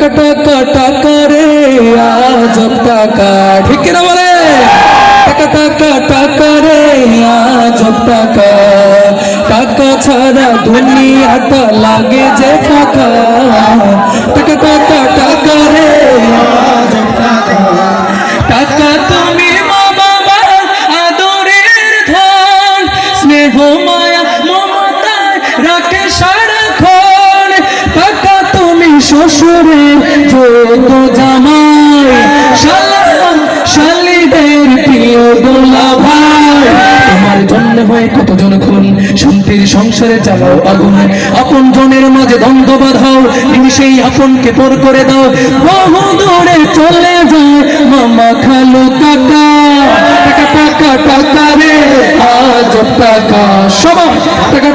টাকা টাকা টাকা রে আজব টাকা। ঠিক কিনা বলে? টাকা টাকা টাকা রে আজব টাকা। টাকা ছাড়া দুনিয়াটা লাগে যে ফাঁকা। টাকা টাকা টাকা রে আজব টাকা। টাকা তুমি মা বাবা আদরের ধন স্নেহ মায়া শ্বশুরের যত জামাই শালা শালিদের প্রিয় দোলা ভাই তোমার জন্য হয় কতজন খুন? শান্তির সংসারে চালাও আগুন। আপন জনের মাঝে দ্বন্দ্ব বাঁধাও। নিমিশেই আপনকে পর করে দাও। বহু দূরে চলে যায় মামা খালু কাকা। টাকা টাকা টাকা রে আজ টাকা। সবাই টাকা